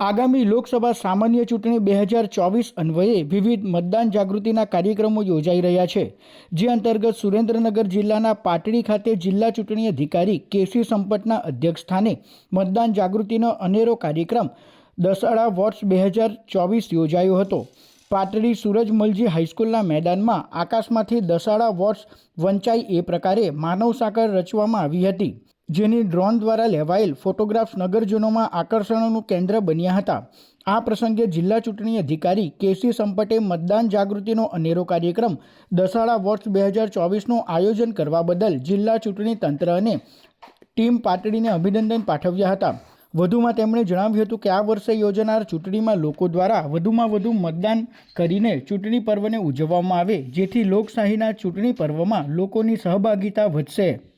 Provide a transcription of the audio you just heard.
આગામી લોકસભા સામાન્ય ચૂંટણી બે હજાર ચોવીસ અન્વયે વિવિધ મતદાન જાગૃતિના કાર્યક્રમો યોજાઈ રહ્યા છે. જે અંતર્ગત સુરેન્દ્રનગર જિલ્લાના પાટડી ખાતે જિલ્લા ચૂંટણી અધિકારી કેસી સંપટના અધ્યક્ષસ્થાને મતદાન જાગૃતિનો અનેરો કાર્યક્રમ દસાડા વર્ષ બે હજાર ચોવીસ યોજાયો હતો. પાટડી સૂરજમલજી હાઈસ્કૂલના મેદાનમાં આકાશમાંથી દસાડા વર્ષ વંચાય એ પ્રકારે માનવ સાંકળ રચવામાં આવી હતી, જેની ડ્રોન દ્વારા લેવાયેલ ફોટોગ્રાફ્સ નગરજનોમાં આકર્ષણોનું કેન્દ્ર બન્યા હતા. આ પ્રસંગે જિલ્લા ચૂંટણી અધિકારી કેસી સંપટે મતદાન જાગૃતિનો અનેરો કાર્યક્રમ દસાડા વર્ષ બે હજાર ચોવીસનું આયોજન કરવા બદલ જિલ્લા ચૂંટણી તંત્ર અને ટીમ પાટડીને અભિનંદન પાઠવ્યા હતા. વધુમાં તેમણે જણાવ્યું હતું કે આ વર્ષે યોજાનાર ચૂંટણીમાં લોકો દ્વારા વધુમાં વધુ મતદાન કરીને ચૂંટણી પર્વને ઉજવવામાં આવે, જેથી લોકશાહીના ચૂંટણી પર્વમાં લોકોની સહભાગિતા વધશે.